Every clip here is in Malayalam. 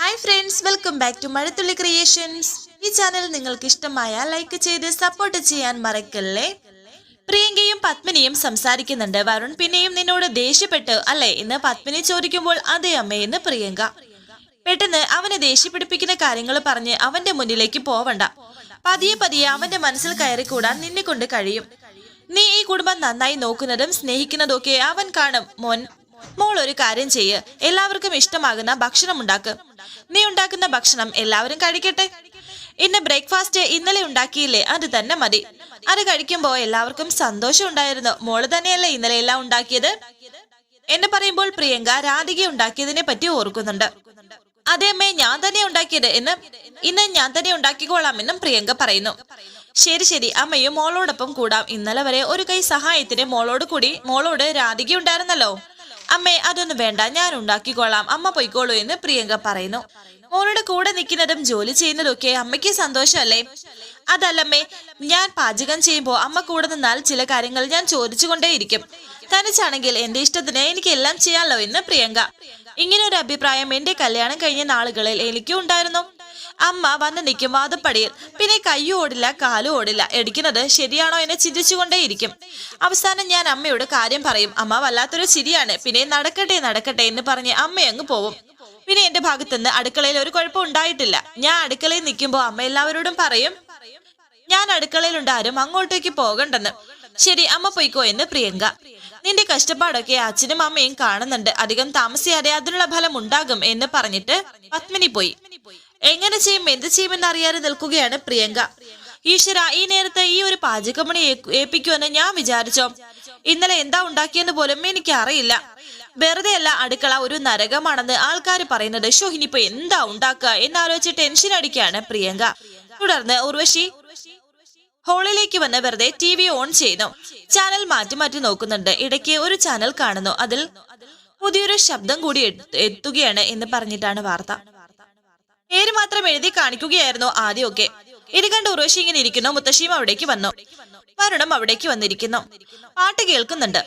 Hi friends welcome back to Mazhathulli creations ഈ ചാനൽ നിങ്ങൾക്ക് ഇഷ്ടമായ ലൈക്ക് ചെയ്ത് സപ്പോർട്ട് ചെയ്യാൻ മറക്കല്ലേ? പ്രിയങ്കയും പത്മിനിയും സംസാരിക്കുന്നുണ്ട്. വരുൺ പിന്നെയും നിന്നോട് ദേഷ്യപ്പെട്ട് അല്ലേ? എന്ന് പത്മിനി ചോദിക്കുമ്പോൾ അതെ അമ്മയെന്ന് പ്രിയങ്ക. പെട്ടെന്ന് അവനെ ദേഷ്യപ്പിടിപ്പിക്കുന്ന കാര്യങ്ങൾ പറഞ്ഞ് അവന്റെ മുന്നിലേക്ക് പോവണ്ട. പതിയെ പതിയെ അവന്റെ മനസ്സിൽ കയറിക്കൂടാൻ നിന്നെ കൊണ്ട് കഴിയും. നീ ഈ കുടുംബം നന്നായി നോക്കുന്നതും സ്നേഹിക്കുന്നതും ഒക്കെ അവൻ കാണും. മോൻ മോൾ ഒരു കാര്യം ചെയ്യ്. എല്ലാവർക്കും ഇഷ്ടമാകുന്ന ഭക്ഷണം ഉണ്ടാക്ക്. നീ ഉണ്ടാക്കുന്ന ഭക്ഷണം എല്ലാവരും കഴിക്കട്ടെ. എന്റെ ബ്രേക്ക്ഫാസ്റ്റ് ഇന്നലെ ഉണ്ടാക്കിയില്ലേ? അത് തന്നെ മതി. അത് കഴിക്കുമ്പോ എല്ലാവർക്കും സന്തോഷം ഉണ്ടായിരുന്നു. മോൾ തന്നെയല്ലേ ഇന്നലെ എല്ലാം ഉണ്ടാക്കിയത്? എന്നെ പറയുമ്പോൾ പ്രിയങ്ക രാധിക ഉണ്ടാക്കിയതിനെ പറ്റി ഓർക്കുന്നുണ്ട്. അതെ അമ്മേ ഞാൻ തന്നെ ഉണ്ടാക്കിയത് എന്ന്. ഇന്ന് ഞാൻ തന്നെ ഉണ്ടാക്കിക്കോളാം എന്നും പ്രിയങ്ക പറയുന്നു. ശരി ശരി. അമ്മയും മോളോടൊപ്പം കൂടാം. ഇന്നലെ വരെ ഒരു കൈ സഹായത്തിന് മോളോട് കൂടി മോളോട് രാധിക ഉണ്ടായിരുന്നല്ലോ. അമ്മേ അതൊന്നും വേണ്ട. ഞാൻ ഉണ്ടാക്കിക്കൊള്ളാം അമ്മ പൊയ്ക്കോളൂ എന്ന് പ്രിയങ്ക പറയുന്നു. മോളുടെ കൂടെ നിൽക്കുന്നതും ജോലി ചെയ്യുന്നതൊക്കെ അമ്മയ്ക്ക് സന്തോഷമല്ലേ? അതല്ലമ്മേ ഞാൻ പാചകം ചെയ്യുമ്പോൾ അമ്മ കൂടെ നിന്നാൽ ചില കാര്യങ്ങൾ ഞാൻ ചോദിച്ചുകൊണ്ടേയിരിക്കും. തനിച്ചാണെങ്കിൽ എന്റെ ഇഷ്ടത്തിന് എനിക്ക് എല്ലാം ചെയ്യാമല്ലോ എന്ന് പ്രിയങ്ക. ഇങ്ങനെ ഒരു അഭിപ്രായം എന്റെ കല്യാണം കഴിഞ്ഞ നാളുകളിൽ എനിക്കും ഉണ്ടായിരുന്നു. അമ്മ വന്ന് നിൽക്കും വാദപ്പടിയിൽ പിന്നെ കയ്യും ഓടില്ല കാലും ഓടില്ല. എടുക്കുന്നത് ശരിയാണോ എന്നെ ചിന്തിച്ചുകൊണ്ടേയിരിക്കും. അവസാനം ഞാൻ അമ്മയോട് കാര്യം പറയും. അമ്മ വല്ലാത്തൊരു ചിരിയാണ്. പിന്നെ നടക്കട്ടെ നടക്കട്ടെ എന്ന് പറഞ്ഞ് അമ്മയങ്ങ് പോവും. പിന്നെ എന്റെ ഭാഗത്തുനിന്ന് അടുക്കളയിൽ ഒരു കുഴപ്പം ഉണ്ടായിട്ടില്ല. ഞാൻ അടുക്കളയിൽ നിൽക്കുമ്പോൾ അമ്മ എല്ലാവരോടും പറയും ഞാൻ അടുക്കളയിലുണ്ട്. ആരും അങ്ങോട്ടേക്ക് പോകണ്ടെന്ന്. ശരി അമ്മ പൊയ്ക്കോ എന്ന് പ്രിയങ്ക. നിന്റെ കഷ്ടപ്പാടൊക്കെ അച്ഛനും അമ്മയും കാണുന്നുണ്ട്. അധികം താമസിയാതെ അതിനുള്ള ഫലം ഉണ്ടാകും എന്ന് പറഞ്ഞിട്ട് പത്മിനി പോയി. എങ്ങനെ ചെയ്യും എന്ത് ചെയ്യുമെന്ന് അറിയാതെ നിൽക്കുകയാണ് പ്രിയങ്ക. ഈശ്വര ഈ നേരത്തെ ഈ ഒരു പാചകമണി ഏൽപ്പിക്കുമെന്ന് ഞാൻ വിചാരിച്ചോ? ഇന്നലെ എന്താ ഉണ്ടാക്കിയെന്ന് പോലും എനിക്ക് അറിയില്ല വെറുതെ അല്ല അടുക്കള ഒരു നരകമാണെന്ന് ആൾക്കാർ പറയുന്നത്. ഷോ എന്താ ഉണ്ടാക്കുക? എന്നാലോചിച്ച് ടെൻഷൻ അടിക്കുകയാണ് പ്രിയങ്ക. തുടർന്ന് ഉർവശി ഹോളിലേക്ക് വന്ന് വെറുതെ ടി വി ഓൺ ചെയ്യുന്നു. ചാനൽ മാറ്റി മാറ്റി നോക്കുന്നുണ്ട്. ഇടയ്ക്ക് ഒരു ചാനൽ കാണുന്നു. അതിൽ പുതിയൊരു ശബ്ദം കൂടി എത്ത് എത്തുകയാണ് എന്ന് പറഞ്ഞിട്ടാണ് വാർത്ത. പേര് മാത്രം എഴുതി കാണിക്കുകയായിരുന്നു ആദ്യമൊക്കെ. ഇത് കണ്ട് ഉറവശി ഇങ്ങനെ ഇരിക്കുന്നു. മുത്തശ്ശിയും അവിടേക്ക് വന്നു. വരുണം അവിടേക്ക് വന്നിരിക്കുന്നു. പാട്ട് കേൾക്കുന്നുണ്ട്.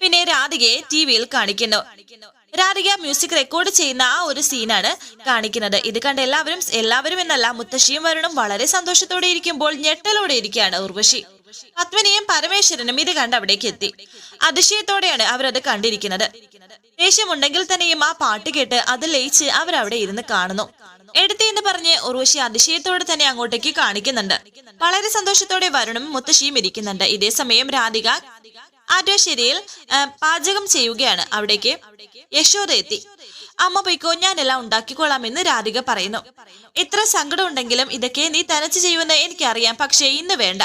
പിന്നെ രാധികയെ ടി വിയിൽ കാണിക്കുന്നു. രാധിക മ്യൂസിക് റെക്കോർഡ് ചെയ്യുന്ന ആ ഒരു സീനാണ് കാണിക്കുന്നത്. ഇത് കണ്ട് എല്ലാവരും എല്ലാവരും എന്നല്ല മുത്തശ്ശിയും വരുണും വളരെ സന്തോഷത്തോടെ ഇരിക്കുമ്പോൾ ഞെട്ടലോടെ ഇരിക്കുകയാണ് ഉർവശി. പത്മനിയും പരമേശ്വരനും ഇത് കണ്ട് അവിടേക്ക് എത്തി. അതിശയത്തോടെയാണ് അവരത് കണ്ടിരിക്കുന്നത്. ദേഷ്യമുണ്ടെങ്കിൽ തന്നെയും ആ പാട്ട് കേട്ട് അത് ലയിച്ച് അവരവിടെ ഇരുന്ന് കാണുന്നു. എടുത്തി എന്ന് പറഞ്ഞ് ഉർവശി അതിശയത്തോടെ തന്നെ അങ്ങോട്ടേക്ക് കാണിക്കുന്നുണ്ട്. വളരെ സന്തോഷത്തോടെ വരുണും മുത്തശ്ശിയും ഇരിക്കുന്നുണ്ട്. ഇതേ സമയം രാധിക ആറ്റോശ്ശേരിയിൽ പാചകം ചെയ്യുകയാണ്. അവിടേക്ക് യശോദ എത്തി. അമ്മ പൊയ്ക്കോ ഞാനെല്ലാം എന്ന് രാധിക പറയുന്നു. ഇത്ര സങ്കടമുണ്ടെങ്കിലും ഇതൊക്കെ നീ തനച്ച് ചെയ്യുമെന്ന് എനിക്കറിയാം. പക്ഷേ ഇന്ന് വേണ്ട.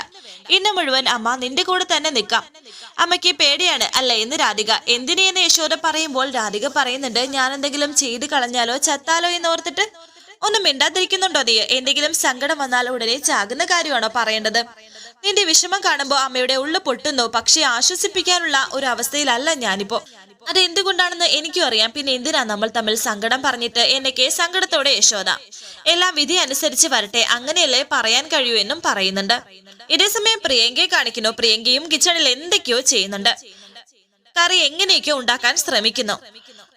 ഇന്ന് മുഴുവൻ അമ്മ നിന്റെ കൂടെ തന്നെ നിൽക്കാം. അമ്മയ്ക്ക് പേടിയാണ് അല്ല എന്ന് രാധിക. എന്തിനെന്ന് യശോദ പറയുമ്പോൾ രാധിക പറയുന്നുണ്ട് ഞാൻ എന്തെങ്കിലും ചെയ്ത് കളഞ്ഞാലോ? ചത്താലോ എന്ന് ഓർത്തിട്ട് ഒന്നും മിണ്ടാതിരിക്കുന്നുണ്ടോ നീ? എന്തെങ്കിലും സങ്കടം വന്നാൽ ഉടനെ ചാകുന്ന കാര്യമാണോ പറയേണ്ടത്? നിന്റെ വിഷമം കാണുമ്പോൾ അമ്മയുടെ ഉള്ളു പൊട്ടുന്നു. പക്ഷെ ആശ്വസിപ്പിക്കാനുള്ള ഒരു അവസ്ഥയിലല്ല ഞാനിപ്പോ. അത് എന്തുകൊണ്ടാണെന്ന് എനിക്കും അറിയാം. പിന്നെ എന്തിനാ നമ്മൾ തമ്മിൽ സങ്കടം പറഞ്ഞിട്ട് എന്നൊക്കെ സങ്കടത്തോടെ യശോദ. എല്ലാം വിധി അനുസരിച്ച് വരട്ടെ. അങ്ങനെയല്ലേ പറയാൻ കഴിയൂ എന്നും പറയുന്നുണ്ട്. ഇതേസമയം പ്രിയങ്കയെ കാണിക്കുന്നു. പ്രിയങ്കയും കിച്ചണിൽ എന്തൊക്കെയോ ചെയ്യുന്നുണ്ട്. കറി എങ്ങനെയൊക്കെയോ ഉണ്ടാക്കാൻ ശ്രമിക്കുന്നു.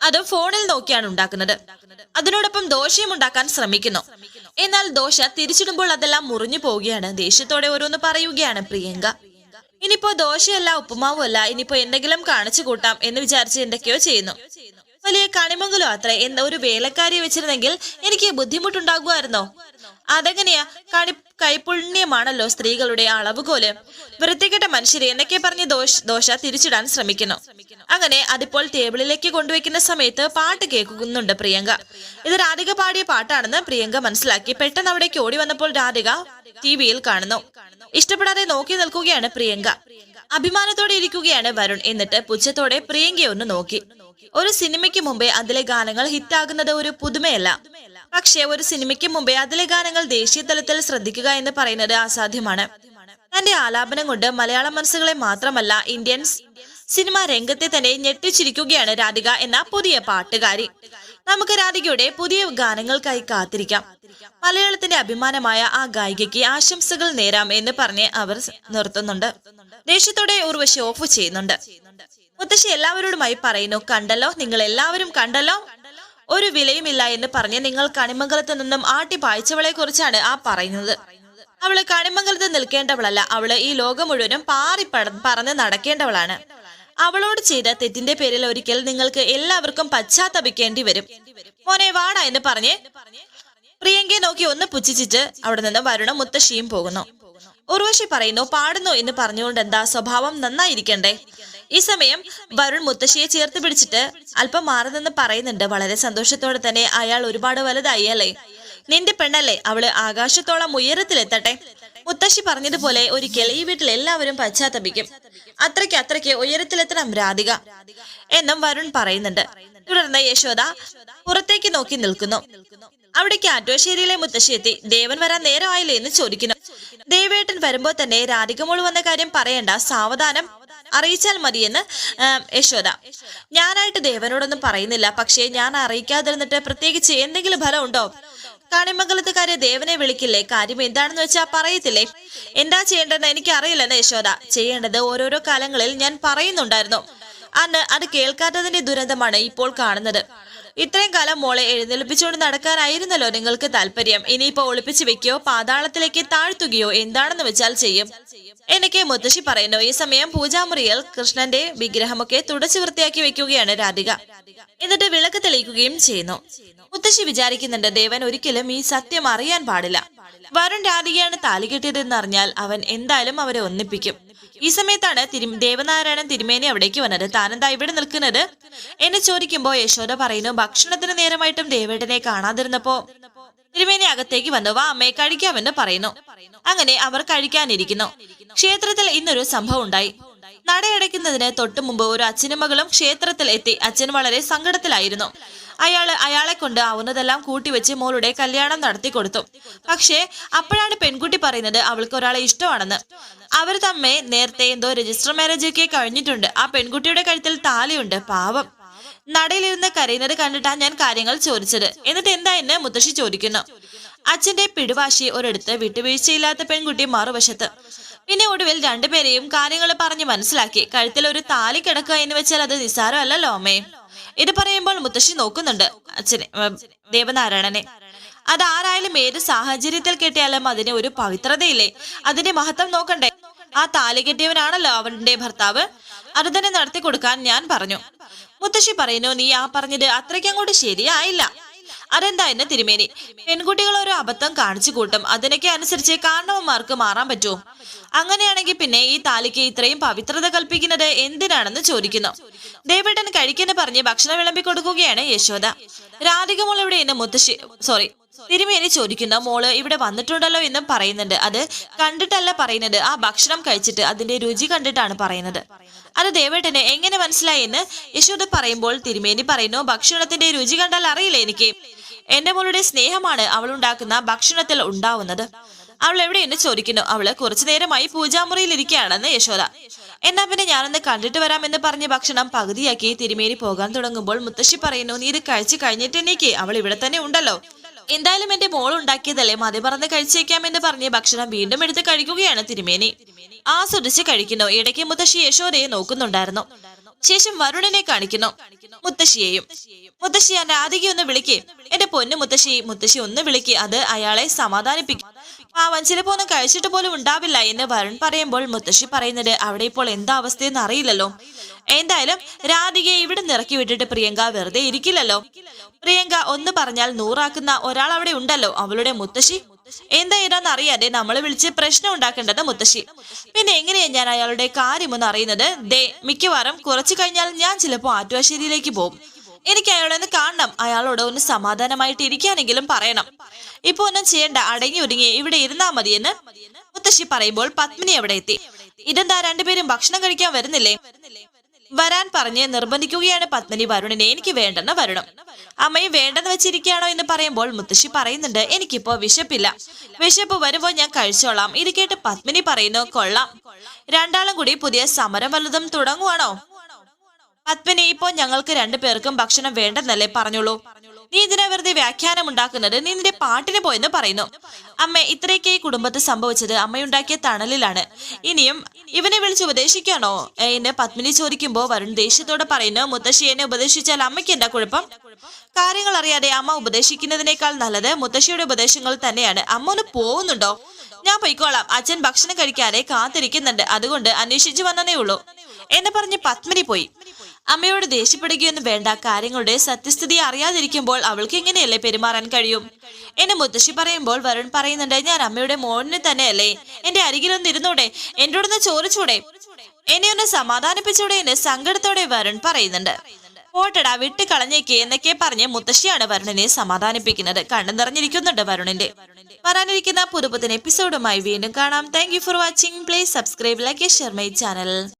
അത് ഫോണിൽ നോക്കിയാണ് ഉണ്ടാക്കുന്നത്. അതിനോടൊപ്പം ദോശയും ഉണ്ടാക്കാൻ ശ്രമിക്കുന്നു. എന്നാൽ ദോശ തിരിച്ചിടുമ്പോൾ അതെല്ലാം മുറിഞ്ഞു പോവുകയാണ്. ദേഷ്യത്തോടെ ഓരോന്ന് പറയുകയാണ് പ്രിയങ്ക. ഇനിയിപ്പോ ദോശയല്ല ഉപ്പുമാവുമല്ല ഇനിയിപ്പോ എന്തെങ്കിലും കാണിച്ചു കൂട്ടാം എന്ന് വിചാരിച്ച് എന്തൊക്കെയോ ചെയ്യുന്നു. വലിയ കണിമംഗലോ അത്ര എന്ന ഒരു വേലക്കാരിയെ വെച്ചിരുന്നെങ്കിൽ എനിക്ക് ബുദ്ധിമുട്ടുണ്ടാകുമായിരുന്നോ? അതെങ്ങനെയാ? കണി കൈപുണ്യമാണല്ലോ സ്ത്രീകളുടെ അളവുകോൽ. വൃത്തികെട്ട മനുഷ്യരെ എന്നൊക്കെ പറഞ്ഞ് ദോശ ദോശ തിരിച്ചിടാൻ ശ്രമിക്കുന്നു. അങ്ങനെ അതിപ്പോൾ ടേബിളിലേക്ക് കൊണ്ടുവയ്ക്കുന്ന സമയത്ത് പാട്ട് കേൾക്കുന്നുണ്ട് പ്രിയങ്ക. ഇത് രാധിക പാടിയ പാട്ടാണെന്ന് പ്രിയങ്ക മനസ്സിലാക്കി പെട്ടെന്ന് അവിടേക്ക് ഓടി വന്നപ്പോൾ രാധിക ടി വിയിൽ കാണുന്നു. ഇഷ്ടപ്പെടാതെ നോക്കി നിൽക്കുകയാണ് പ്രിയങ്ക. അഭിമാനത്തോടെ ഇരിക്കുകയാണ് വരുൺ. എന്നിട്ട് പുച്ഛത്തോടെ പ്രിയങ്കയെ ഒന്ന് നോക്കി. ഒരു സിനിമയ്ക്ക് മുമ്പേ അതിലെ ഗാനങ്ങൾ ഹിറ്റാകുന്നത് ഒരു പുതുമയല്ല. പക്ഷേ ഒരു സിനിമയ്ക്ക് മുമ്പേ അതിലെ ഗാനങ്ങൾ ദേശീയ തലത്തിൽ ശ്രദ്ധിക്കുക എന്ന് പറയുന്നത് അസാധ്യമാണ്. തന്റെ ആലാപനം കൊണ്ട് മലയാള മനസ്സുകളെ മാത്രമല്ല ഇന്ത്യൻസ് സിനിമ രംഗത്തെ തന്നെ ഞെട്ടിച്ചിരിക്കുകയാണ് രാധിക എന്ന പുതിയ പാട്ടുകാരി. നമുക്ക് രാധികയുടെ പുതിയ ഗാനങ്ങൾക്കായി കാത്തിരിക്കാം. മലയാളത്തിന്റെ അഭിമാനമായ ആ ഗായികയ്ക്ക് ആശംസകൾ നേരാം എന്ന് പറഞ്ഞ് അവർ നിർത്തുന്നുണ്ട്. ദേഷ്യത്തോടെ ഉർവശി ഓഫ് ചെയ്യുന്നുണ്ട്. മുത്തശ്ശി എല്ലാവരോടുമായി പറയുന്നു കണ്ടല്ലോ നിങ്ങൾ എല്ലാവരും കണ്ടല്ലോ ഒരു വിലയുമില്ല എന്ന് പറഞ്ഞ് നിങ്ങൾ കണിമംഗലത്ത് നിന്നും ആട്ടി പായിച്ചവളെ കുറിച്ചാണ് ആ പറയുന്നത്. അവൾ കണിമംഗലത്ത് നിൽക്കേണ്ടവളല്ല. അവൾ ഈ ലോകം മുഴുവനും പാറി പറന്ന് നടക്കേണ്ടവളാണ്. അവളോട് ചെയ്ത തെറ്റിന്റെ പേരിൽ ഒരിക്കൽ നിങ്ങൾക്ക് എല്ലാവർക്കും പശ്ചാത്തപിക്കേണ്ടി വരും. മോനെ വാടാ എന്ന് പറഞ്ഞ് പ്രിയങ്കയെ നോക്കി ഒന്ന് പുച്ഛിച്ചിട്ട് അവിടെ നിന്ന് വരുണ മുത്തശ്ശിയും പോകുന്നു. ഉർവശി പറയുന്നു പാടുന്നു എന്ന് പറഞ്ഞുകൊണ്ട് എന്താ സ്വഭാവം നന്നായിരിക്കണ്ടേ? ഈ സമയം വരുൺ മുത്തശ്ശിയെ ചേർത്ത് പിടിച്ചിട്ട് അല്പം മാറുന്നെന്ന് പറയുന്നുണ്ട്. വളരെ സന്തോഷത്തോടെ തന്നെ അയാൾ ഒരുപാട് വലുതായി അല്ലേ? നിന്റെ പെണ്ണല്ലേ അവൾ ആകാശത്തോളം ഉയരത്തിലെത്തട്ടെ? മുത്തശ്ശി പറഞ്ഞതുപോലെ ഒരിക്കൽ ഈ വീട്ടിൽ എല്ലാവരും പശ്ചാത്തപിക്കും. അത്രയ്ക്ക് അത്രയ്ക്ക് ഉയരത്തിലെത്തണം രാധിക എന്നും വരുൺ പറയുന്നുണ്ട്. തുടർന്ന് യശോദ പുറത്തേക്ക് നോക്കി നിൽക്കുന്നു. അവിടെ കാറ്റോശ്ശേരിയിലെ മുത്തശ്ശി എത്തി. ദേവൻ വരാൻ നേരമായില്ലേ? എന്ന് ചോദിക്കുന്നു. ദേവേട്ടൻ വരുമ്പോൾ തന്നെ രാധികമോൾ വന്ന കാര്യം പറയണ്ട. സാവധാനം അറിയിച്ചാൽ മതിയെന്ന് യശോദ. ഞാനായിട്ട് ദേവനോടൊന്നും പറയുന്നില്ല. പക്ഷേ ഞാൻ അറിയിക്കാതിരുന്നിട്ട് പ്രത്യേകിച്ച് എന്തെങ്കിലും ഫലം ഉണ്ടോ കാണിമംഗലത്തുകാരെ ദേവനെ വിളിക്കില്ലേ? കാര്യം എന്താണെന്ന് വെച്ചാൽ പറയത്തില്ലേ? എന്താ ചെയ്യേണ്ടതെന്ന് എനിക്ക് അറിയില്ലെന്ന് യശോദ. ചെയ്യേണ്ടത് ഓരോരോ കാലങ്ങളിൽ ഞാൻ പറയുന്നുണ്ടായിരുന്നു. അന്ന് അത് കേൾക്കാത്തതിന്റെ ദുരന്തമാണ് ഇപ്പോൾ കാണുന്നത്. ഇത്രയും കാലം മോളെ എഴുന്നേൽപ്പിച്ചുകൊണ്ട് നടക്കാനായിരുന്നല്ലോ നിങ്ങൾക്ക് താല്പര്യം. ഇനിയിപ്പോ ഒളിപ്പിച്ചു വെക്കുകയോ പാതാളത്തിലേക്ക് താഴ്ത്തുകയോ എന്താണെന്ന് വെച്ചാൽ ചെയ്യും. എനിക്ക് മുത്തശ്ശി പറയുന്നു. ഈ സമയം പൂജാമുറിയിൽ കൃഷ്ണന്റെ വിഗ്രഹമൊക്കെ തുടച്ചു വൃത്തിയാക്കി വെക്കുകയാണ് രാധിക. എന്നിട്ട് വിളക്ക് തെളിയിക്കുകയും ചെയ്യുന്നു. മുത്തശ്ശി വിചാരിക്കുന്നുണ്ട് ദേവൻ ഒരിക്കലും ഈ സത്യം അറിയാൻ പാടില്ല. വരുൺ രാധികയാണ് താലി കെട്ടിയതെന്ന് അറിഞ്ഞാൽ അവൻ എന്തായാലും അവരെ ഒന്നിപ്പിക്കും. ഈ സമയത്താണ് ദേവനാരായണൻ തിരുമേനി അവിടേക്ക് വന്നത്. താനെന്താ ഇവിടെ നിൽക്കുന്നത്? എന്നെ ചോദിക്കുമ്പോൾ യശോദ പറയുന്നു ഭക്ഷണത്തിന് നേരമായിട്ടും ദേവേട്ടനെ കാണാതിരുന്നപ്പോ തിരുമേനി അകത്തേക്ക് വന്നു. വാ അമ്മയെ കഴിക്കാമെന്ന് പറയുന്നു. അങ്ങനെ അവർ കഴിക്കാനിരിക്കുന്നു. ക്ഷേത്രത്തിൽ ഇന്നൊരു സംഭവം ഉണ്ടായി. നടയടയ്ക്കുന്നതിന് തൊട്ടു മുമ്പ് ഒരു അച്ഛനും മകളും ക്ഷേത്രത്തിൽ എത്തി. അച്ഛൻ വളരെ സങ്കടത്തിലായിരുന്നു. അയാൾ അയാളെ കൊണ്ട് ആവുന്നതെല്ലാം കൂട്ടിവെച്ച് മോളുടെ കല്യാണം നടത്തി കൊടുത്തു. പക്ഷേ അപ്പോഴാണ് പെൺകുട്ടി പറയുന്നത് അവൾക്ക് ഒരാളെ ഇഷ്ടമാണെന്ന്. അവർ തമ്മെ നേരത്തെ എന്തോ രജിസ്റ്റർ മാരേജ് ഒക്കെ കഴിഞ്ഞിട്ടുണ്ട്. ആ പെൺകുട്ടിയുടെ കഴുത്തിൽ താലിയുണ്ട്. പാവം. നടയിലിരുന്ന് കരയുന്നത് കണ്ടിട്ടാ ഞാൻ കാര്യങ്ങൾ ചോദിച്ചത്. എന്നിട്ട് എന്താ എന്നെ മുത്തശ്ശി ചോദിക്കുന്നു. അച്ഛന്റെ പിടിവാശി ഒരിടത്ത് വിട്ടുവീഴ്ചയില്ലാത്ത പെൺകുട്ടി മറുവശത്ത്. പിന്നെ ഒടുവിൽ രണ്ടുപേരെയും കാര്യങ്ങൾ പറഞ്ഞു മനസ്സിലാക്കി. കഴുത്തിൽ ഒരു താലി കിടക്കുക എന്ന് വെച്ചാൽ അത് നിസ്സാരമല്ലല്ലോ അമ്മേ. ഇത് പറയുമ്പോൾ മുത്തശ്ശി നോക്കുന്നുണ്ട് അച്ഛനെ ദേവനാരായണനെ. അതാരായാലും ഏത് സാഹചര്യത്തിൽ കെട്ടിയാലും അതിന് ഒരു പവിത്രതയില്ലേ? അതിന്റെ മഹത്വം നോക്കണ്ടേ? ആ താലി കെട്ടിയവനാണല്ലോ അവന്റെ ഭർത്താവ്. അത് തന്നെ നടത്തി കൊടുക്കാൻ ഞാൻ പറഞ്ഞു. മുത്തശ്ശി പറയുന്നു നീ ആ പറഞ്ഞത് അത്രയ്ക്കങ്ങോട്ട് ശരിയായില്ല. അതെന്താ എന്ന് തിരുമേനി? പെൺകുട്ടികൾ ഒരു അബദ്ധം കാണിച്ചു കൂട്ടും. അതിനൊക്കെ അനുസരിച്ച് കാരണവന്മാർക്ക് മാറാൻ പറ്റുമോ അങ്ങനെയാണെങ്കിൽ പിന്നെ ഈ താലിക്ക് ഇത്രയും പവിത്രത കൽപ്പിക്കുന്നത് എന്തിനാണെന്ന് ചോദിക്കുന്നു. ദേവേട്ടൻ കഴിക്കെന്ന് പറഞ്ഞ് ഭക്ഷണം വിളമ്പി കൊടുക്കുകയാണ് യശോദ. രാധികമോൾ ഇവിടെ മുത്തശ്ശി സോറി തിരുമേനി ചോദിക്കുന്നു മോൾ ഇവിടെ വന്നിട്ടുണ്ടല്ലോ എന്നും പറയുന്നുണ്ട്. അത് കണ്ടിട്ടല്ല പറയുന്നത്. ആ ഭക്ഷണം കഴിച്ചിട്ട് അതിന്റെ രുചി കണ്ടിട്ടാണ് പറയുന്നത്. അത് ദേവേട്ടന് എങ്ങനെ മനസ്സിലായി എന്ന് യശോദ പറയുമ്പോൾ തിരുമേനി പറയുന്നു ഭക്ഷണത്തിന്റെ രുചി കണ്ടാൽ അറിയില്ല എനിക്ക്. എന്റെ മോളുടെ സ്നേഹമാണ് അവൾ ഉണ്ടാക്കുന്ന ഭക്ഷണത്തിൽ ഉണ്ടാവുന്നത്. അവൾ എവിടെയെന്ന് ചോദിക്കുന്നു അവൾ കുറച്ചു നേരമായി പൂജാമുറിയിൽ ഇരിക്കുകയാണെന്ന് യശോദ. എന്നാ പിന്നെ ഞാനൊന്ന് കണ്ടിട്ട് വരാമെന്ന് പറഞ്ഞ ഭക്ഷണം പകുതിയാക്കി തിരുമേനി പോകാൻ തുടങ്ങുമ്പോൾ മുത്തശ്ശി പറയുന്നു നീ ഇത് കഴിച്ചു കഴിഞ്ഞിട്ട് അവൾ ഇവിടെ തന്നെ ഉണ്ടല്ലോ. എന്തായാലും എന്റെ മോൾ ഉണ്ടാക്കിയതല്ലേ? മതി പറഞ്ഞ് കഴിച്ചേക്കാമെന്ന് പറഞ്ഞ് ഭക്ഷണം വീണ്ടും എടുത്ത് കഴിക്കുകയാണ് തിരുമേനി. ആസ്വദിച്ച് കഴിക്കുന്നു. ഇടയ്ക്ക് മുത്തശ്ശി യശോദയെ നോക്കുന്നുണ്ടായിരുന്നു. ശേഷം വരുണനെ കാണിക്കുന്നു. മുത്തശ്ശിയെയും. മുത്തശ്ശി ഞാൻ രാധിക ഒന്ന് വിളിക്കേ. എന്റെ പൊന്നു മുത്തശ്ശി മുത്തശ്ശി ഒന്ന് വിളിക്കേ. അത് അയാളെ സമാധാനിപ്പിക്കും. പാവൻ ചിലപ്പോ ഒന്നും കഴിച്ചിട്ട് പോലും ഉണ്ടാവില്ല എന്ന് വരുൺ പറയുമ്പോൾ മുത്തശ്ശി പറയുന്നത് അവിടെ ഇപ്പോൾ എന്താ അവസ്ഥയെന്ന് അറിയില്ലല്ലോ. എന്തായാലും രാധികയെ ഇവിടെ നിറക്കി വിട്ടിട്ട് പ്രിയങ്ക വെറുതെ ഇരിക്കില്ലല്ലോ. പ്രിയങ്ക ഒന്ന് പറഞ്ഞാൽ നൂറാക്കുന്ന ഒരാൾ അവിടെ ഉണ്ടല്ലോ. അവളുടെ മുത്തശ്ശി എന്താ ഇതാന്ന് അറിയാതെ നമ്മളെ വിളിച്ച് പ്രശ്നം ഉണ്ടാക്കേണ്ടത് മുത്തശ്ശി. പിന്നെ എങ്ങനെയാ ഞാൻ അയാളുടെ കാര്യമൊന്നും അറിയുന്നത്? ദേ മിക്കവാറും കുറച്ചു കഴിഞ്ഞാൽ ഞാൻ ചിലപ്പോ ആറ്റുവാശ്ശേരിയിലേക്ക് പോകും. എനിക്ക് അയാളെ ഒന്ന് കാണണം. അയാളോട് ഒന്ന് സമാധാനമായിട്ട് ഇരിക്കാനെങ്കിലും പറയണം. ഇപ്പൊ ഒന്നും ചെയ്യണ്ട. അടങ്ങി ഒരുങ്ങി. ഇവിടെ ഇരുന്നാ മതിയെന്ന് മുത്തശ്ശി പറയുമ്പോൾ പത്മിനി അവിടെ എത്തി. ഇതെന്താ? രണ്ടുപേരും ഭക്ഷണം കഴിക്കാൻ വരുന്നില്ലേ? വരാൻ പറഞ്ഞ് നിർബന്ധിക്കുകയാണ് പത്മിനി. വരുണിനെ എനിക്ക് വേണ്ടെന്ന് വരണം. അമ്മയും വേണ്ടെന്ന് വെച്ചിരിക്കുകയാണോ എന്ന് പറയുമ്പോൾ മുത്തശ്ശി പറയുന്നുണ്ട് എനിക്കിപ്പോ വിശപ്പില്ല. വിശപ്പ് വരുമ്പോൾ ഞാൻ കഴിച്ചോളാം. ഇത് കേട്ട് പത്മിനി പറയുന്നു കൊള്ളാം. രണ്ടാളും കൂടി പുതിയ സമരം വല്ലതും തുടങ്ങുവാണോ? പത്മിനി ഇപ്പോൾ ഞങ്ങൾക്ക് രണ്ടുപേർക്കും ഭക്ഷണം വേണ്ടെന്നല്ലേ പറഞ്ഞോളൂ നീ ഇതിനെ വെറുതെ വ്യാഖ്യാനം ഉണ്ടാക്കുന്നത് നീ നിന്റെ പാട്ടിന് പോയെന്ന് പറയുന്നു. അമ്മ ഇത്രയൊക്കെ ഈ കുടുംബത്തിൽ സംഭവിച്ചത് അമ്മയുണ്ടാക്കിയ തണലിലാണ്. ഇനിയും ഇവനെ വിളിച്ച് ഉപദേശിക്കാണോ? എന്ന് പത്മിനി ചോദിക്കുമ്പോൾ വരുൺ ദേഷ്യത്തോടെ പറയുന്നു മുത്തശ്ശി എന്നെ ഉപദേശിച്ചാൽ അമ്മയ്ക്ക് എന്താ കുഴപ്പം? കാര്യങ്ങൾ അറിയാതെ അമ്മ ഉപദേശിക്കുന്നതിനേക്കാൾ നല്ലത് മുത്തശ്ശിയുടെ ഉപദേശങ്ങൾ തന്നെയാണ്. അമ്മ ഒന്ന് പോകുന്നുണ്ടോ? ഞാൻ പൊയ്ക്കോളാം. അച്ഛൻ ഭക്ഷണം കഴിക്കാതെ കാത്തിരിക്കുന്നുണ്ട്. അതുകൊണ്ട് അന്വേഷിച്ചു വന്നതേ ഉള്ളൂ. എന്ന് പറഞ്ഞ് പത്മിനി പോയി. അമ്മയോട് ദേഷ്യപ്പെടുകയൊന്നും വേണ്ട. കാര്യങ്ങളുടെ സത്യസ്ഥിതി അറിയാതിരിക്കുമ്പോൾ അവൾക്ക് എങ്ങനെയല്ലേ പെരുമാറാൻ കഴിയും? എന്നെ മുത്തശ്ശി പറയുമ്പോൾ വരുൺ പറയുന്നുണ്ട് ഞാൻ അമ്മയുടെ മോനെ തന്നെയല്ലേ? എന്റെ അരികിലൊന്ന് ഇരുന്നൂടെ? എന്നോടൊന്ന് ചോദിച്ചൂടെ? എന്നെ ഒന്ന് സമാധാനിപ്പിച്ചൂടെ എന്ന് സങ്കടത്തോടെ വരുൺ പറയുന്നുണ്ട്. പോട്ടടാ വിട്ട് കളഞ്ഞേക്ക് എന്നൊക്കെ പറഞ്ഞ് മുത്തശ്ശിയാണ് വരുണിനെ സമാധാനിപ്പിക്കുന്നത്. കണ്ണു നിറഞ്ഞിരിക്കുന്നുണ്ട് വരുണിന്റെ. വരാനിരിക്കുന്ന പുതുപുത്തൻ എപ്പിസോഡുമായി വീണ്ടും കാണാം. Thank for watching please subscribe like share my channel